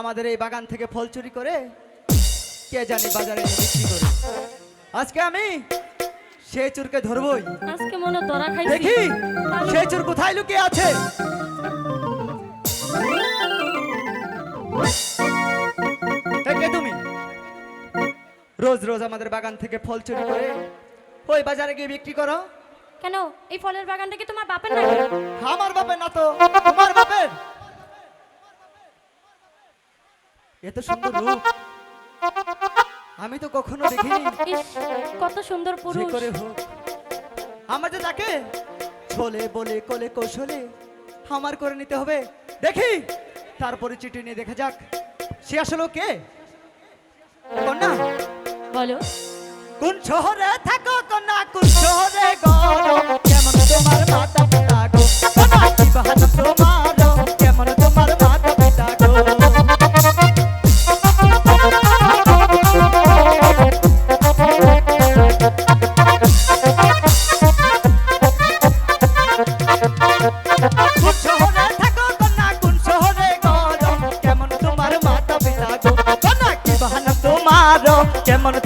আমাদের এই বাগান থেকে ফল চুরি করে কে জানি বাজারে বিক্রি করে। আজকে আমি সেই চুরকে ধরবই। আজকে মনে ধরা খাইছি। দেখি সেই চুর কোথায় লুকিয়ে আছে? তুমি। রোজ রোজ আমাদের বাগান থেকে ফল চুরি করে ওই বাজারে গিয়ে বিক্রি করো। কেন? এই ফলের বাগানটা কি তোমার বাপের নাকি? আমার বাপের না তো তোমার বাপের। এত সুন্দর রূপ। আমি তো কখনো দেখিনি। কত সুন্দর পুরুষ। করে হোক। আমার যে তাকে ছলে বলে কোলে কৌশলে আমার করে নিতে হবে। দেখি তারপরে চিঠি নিয়ে দেখা যাক। সে আসলে কে? কন্যা? বলো। কোন শহরে থাকো কন্যা? কোন শহরে গো কেমন তোমার মাতা পিতা গো? কন্যা কি বাহাদুর তোমার?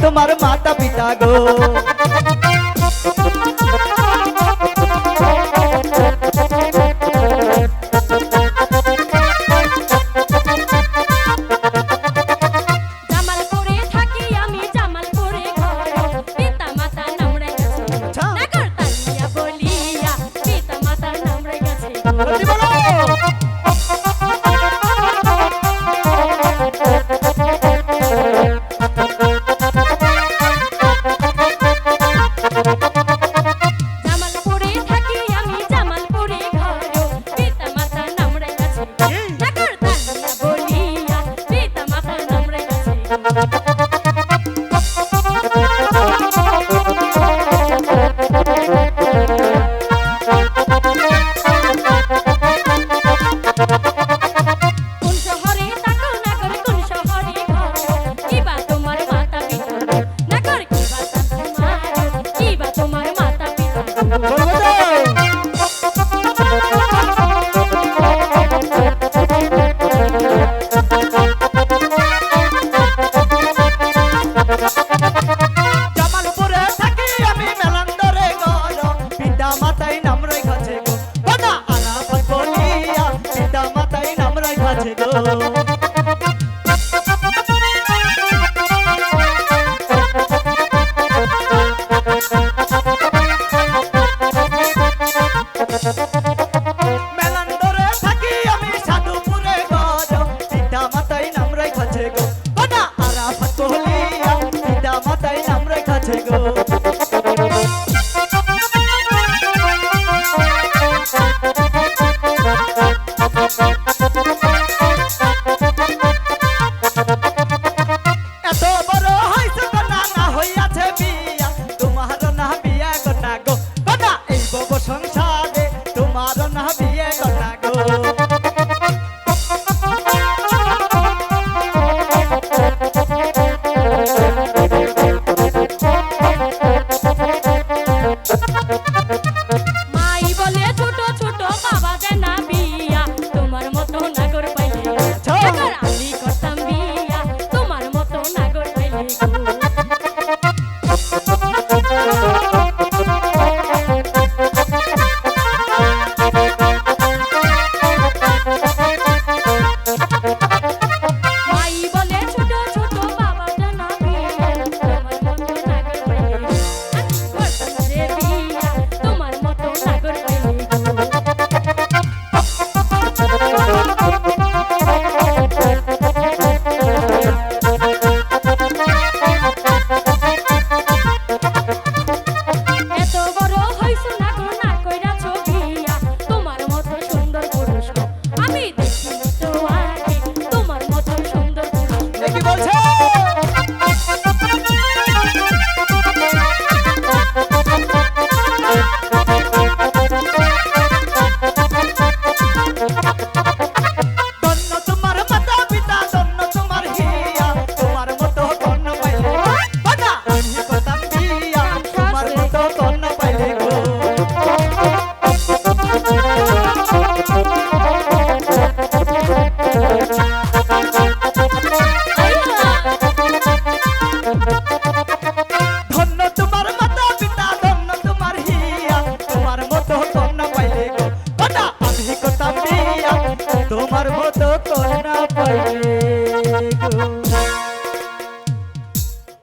তোমার মাতা পিতা গো। জামালপুরে রেখেছে কোন ভালো